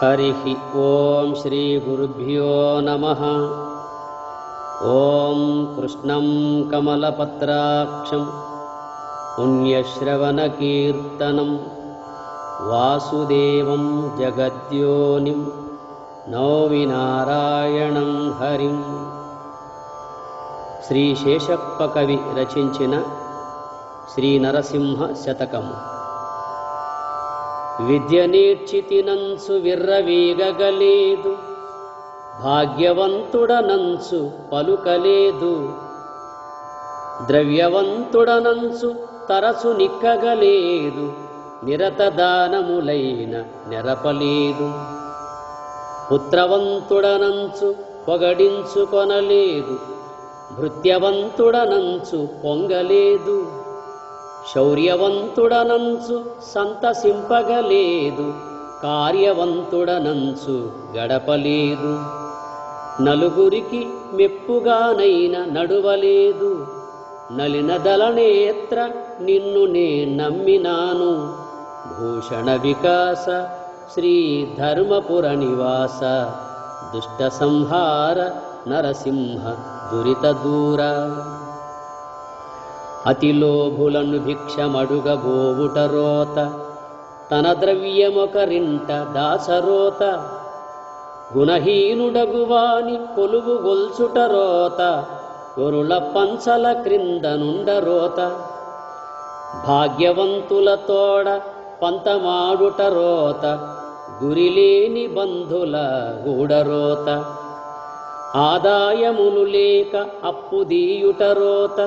हरिः ॐ श्रीगुरुभ्यो नमः ॐ कृष्णं कमलपत्राक्षं पुण्यश्रवणकीर्तनं वासुदेवं जगद्योनिं नौमि నారాయణం హరిం శ్రీ శేషప్ప కవి రచించిన శ్రీ నరసింహ శతకము విద్య నేర్చితినంచు విర్రవీగగలేదు భాగ్యవంతుడనంచు పలుకలేదు ద్రవ్యవంతుడనంచు తరచు నిక్కగలేదు నిరత దానములైన నెరపలేదు. పుత్రవంతుడనంచు పొగడించుకొనలేదు భృత్యవంతుడనంచు పొంగలేదు. శౌర్యవంతుడనంచు సంతసింపగలేదు కార్యవంతుడనంచు గడపలేదు. నలుగురికి మెప్పుగానైన నడువలేదు నలినదలనేత్ర నిన్ను నే నమ్మినాను. భూషణ వికాస శ్రీ ధర్మపుర నివాస దుష్ట సంహార నరసింహ దురిత దూర. అతిలోభులను భిక్షమడుగబోవుటరోత తన ద్రవ్యమొకరింట దాసరోత గుణహీనుడగువాని కొలువు గొల్చుటరోత గొరుల పంచల క్రింద నుండరోత భాగ్యవంతుల తోడ పంతమాడుటరోత గురిలేని బంధుల గూడరోత ఆదాయములు లేక అప్పుదీయుటరోత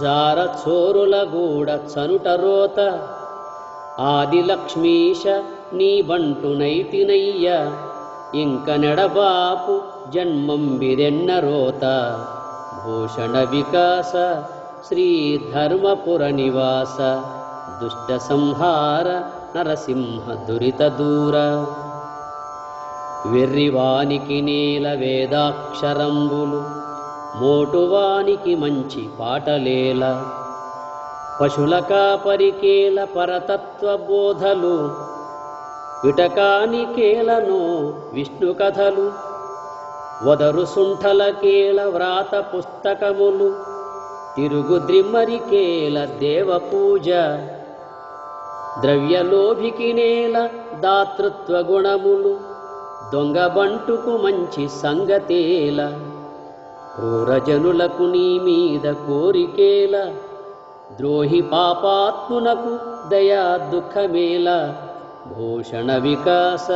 జార చోరుల గూడ చనుటరోత ఆదిలక్ష్మీశ నీ బంటునైతినయ్య ఇంక నెడబాపు జన్మం బిరెన్నరోత భూషణ వికాస శ్రీ ధర్మపుర నివాస. దుష్ట సంహార నరసింహ దురిత దూర. వెర్రివానికి నీల వేదాక్షరంబులు మోటువానికి మంచి పాటలేల. పశుల కాపరికేల పరతత్వ బోధలు విటకానికేలను విష్ణు కథలు వదరు సుంఠలకేల వ్రాత పుస్తకములు తిరుగుద్రిమ్మరికేల దేవ పూజ ద్రవ్యలోభికి నేల దాతృత్వ గుణములు దొంగబంటుకు మంచి సంగతేల. క్రూరజనులకు నీ మీద కోరికేల ద్రోహి పాపాత్మునకు దయా దుఃఖమేల భూషణ వికాస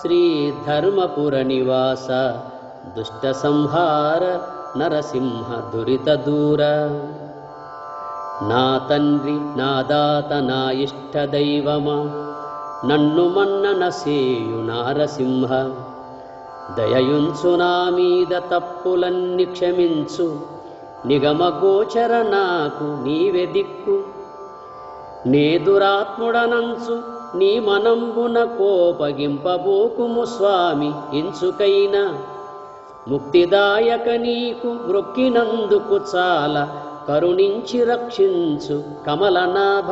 శ్రీ ధర్మపుర నివాస దుష్ట సంహార నరసింహ దురిత దూర నా తండ్రి నా దాత నా ఇష్ట దైవమా నన్ను మన్నన సేయు నారసింహ దయయుంచు నా మీద తప్పులన్నీ క్షమించు. నిగమగోచర నాకు నీవె దిక్కు. నే దురాత్ముడనంచు నీ మనంబున కోపగింపబోకుము స్వామి ఇంచుకైనా. ముక్తిదాయక నీకు మ్రొక్కినందుకు చాలా కరుణించి రక్షించు కమలనాభ.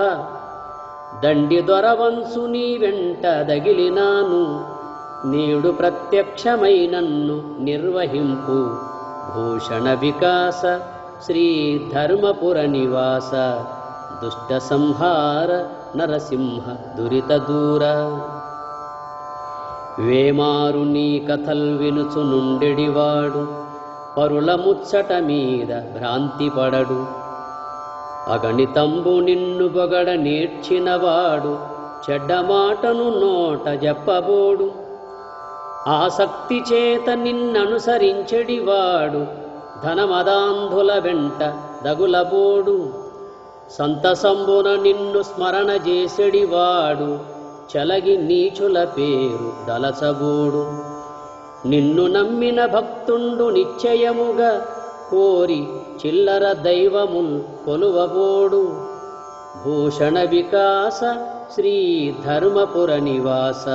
దండి దొరవంశు నీ వెంట దగిలినాను. నేడు ప్రత్యక్షమైనన్ను నిర్వహింపు. భూషణ వికాస శ్రీ ధర్మపుర నివాస దుష్ట సంహార నరసింహ దురిత దూర. వేమారు నీ కథల్ వినుచు నుండెడివాడు పరుల ముచ్చట మీద భ్రాంతి పడడు. అగణితంబు నిన్ను పొగడ నేర్చినవాడు చెడ్డ మాటను నోట చెప్పబోడు ఆసక్తి చేత నిన్ననుసరించెడివాడు ధనమదాంధుల వెంట దగులబోడు. సంతసంబున నిన్ను స్మరణ చేసెడివాడు చలగి నీచుల పేరు దలచబోడు. నిన్ను నమ్మిన భక్తుండు నిశ్చయముగా కోరి చిల్లర దైవముల్ కొలువబోడు. భూషణ వికాస శ్రీ ధర్మపుర నివాస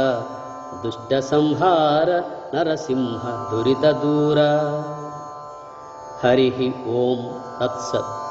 दुष्टसंहार नरसिंह दुरितदूर। हरिः ॐ तत्सत्।